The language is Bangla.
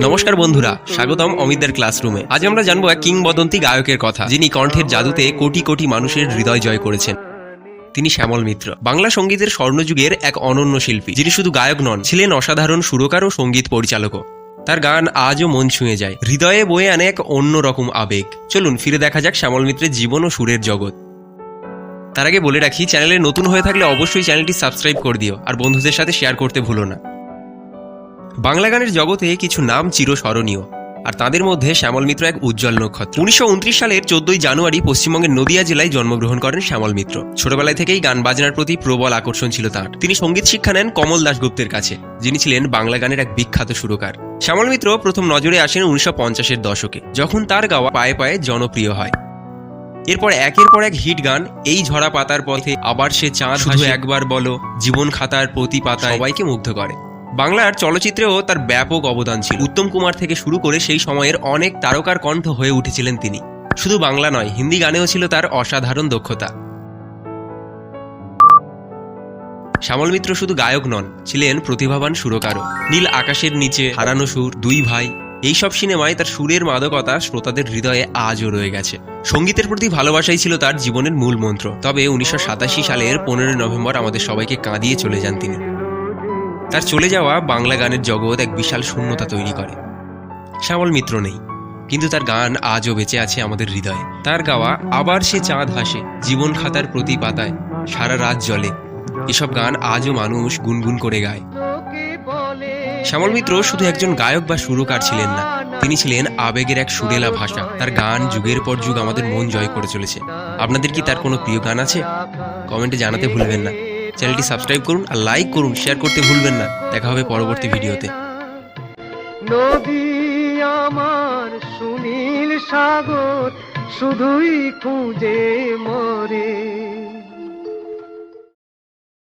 নমস্কার বন্ধুরা, স্বাগতম অমিতদের ক্লাসরুমে আজ আমরা জানব এক কিংবদন্তি গায়কের কথা, যিনি কণ্ঠের জাদুতে কোটি কোটি মানুষের হৃদয় জয় করেছেন। তিনি শ্যামল মিত্র। বাংলা সঙ্গীতের স্বর্ণযুগের এক অনন্য শিল্পী, যিনি শুধু গায়ক নন, ছিলেন অসাধারণ সুরকার ও সংগীত পরিচালকও। তার গান আজও মন ছুঁয়ে যায়। হৃদয়ে বয়ে আনে এক অন্যরকম আবেগ। চলুন, ফিরে দেখা যাক শ্যামল মিত্রের জীবন ও সুরের জগৎ। তার আগে বলে রাখি, চ্যানেলে নতুন হয়ে থাকলে অবশ্যই চ্যানেলটি সাবস্ক্রাইব করে দিও, আর বন্ধুদের সাথে শেয়ার করতে ভুলো না। বাংলা গানের জগতে কিছু নাম চিরস্মরণীয় আর তাদের মধ্যে শ্যামল মিত্র এক উজ্জ্বল নক্ষত্র। উনিশশো উনত্রিশ সালের চোদ্দই জানুয়ারি পশ্চিমবঙ্গের নদিয়া জেলায় জন্মগ্রহণ করেন শ্যামল মিত্র। ছোটবেলায় থেকেই গান বাজনার প্রতি প্রবল আকর্ষণ ছিল তার। তিনি সংগীত শিক্ষা নেন কমল দাশগুপ্তের কাছে যিনি ছিলেন বাংলা গানের এক বিখ্যাত সুরকার। শ্যামল মিত্র প্রথম নজরে আসেন উনিশশো পঞ্চাশের দশকে যখন তার গাওয়া পায়ে পায়ে জনপ্রিয় হয়। এরপর একের পর এক হিট গান এই ঝরা পাতার পথে আবার সে চাঁদ একবার বলো জীবন খাতার প্রতি পাতা সবাইকে মুগ্ধ করে। বাংলার চলচ্চিত্রেও তার ব্যাপক অবদান ছিল। উত্তম কুমার থেকে শুরু করে সেই সময়ের অনেক তারকার কণ্ঠ হয়ে উঠেছিলেন তিনি। শুধু বাংলা নয়, হিন্দি গানেও ছিল তার অসাধারণ দক্ষতা। শ্যামল মিত্র শুধু গায়ক নন, ছিলেন প্রতিভাবান সুরকারও। নীল আকাশের নিচে হারানো সুর, দুই ভাই, এইসব সিনেমায় তার সুরের মাদকতা শ্রোতাদের হৃদয়ে আজও রয়ে গেছে। সঙ্গীতের প্রতি ভালোবাসাই ছিল তার জীবনের মূল মন্ত্র। তবে উনিশশো সাতাশি সালের পনেরোই নভেম্বর আমাদের সবাইকে কাঁদিয়ে চলে যান তিনি। তার চলে যাওয়া বাংলা গানের জগৎ এক বিশাল শূন্যতা তৈরি করে। শ্যামল মিত্র নেই, কিন্তু তার গান আজও বেঁচে আছে আমাদের হৃদয়ে। তার গাওয়া আবার সে চাঁদ হাসে জীবন খাতার প্রতি পাতায়, সারা রাত জলে এসব গান আজও মানুষ গুনগুন করে গায়। শ্যামল মিত্র শুধু একজন গায়ক বা সুরকার ছিলেন না, তিনি ছিলেন আবেগের এক সুরেলা ভাষা। তার গান যুগের পর যুগ আমাদের মন জয় করে চলেছে। আপনাদের কি তার কোনো প্রিয় গান আছে? কমেন্টে জানাতে ভুলবেন না। চ্যানেলটি সাবস্ক্রাইব করুন আর লাইক করুন, শেয়ার করতে ভুলবেন না। দেখা হবে পরবর্তী ভিডিওতে। নদী আমার সুনীল সাগর, শুধুই খুঁজে মরে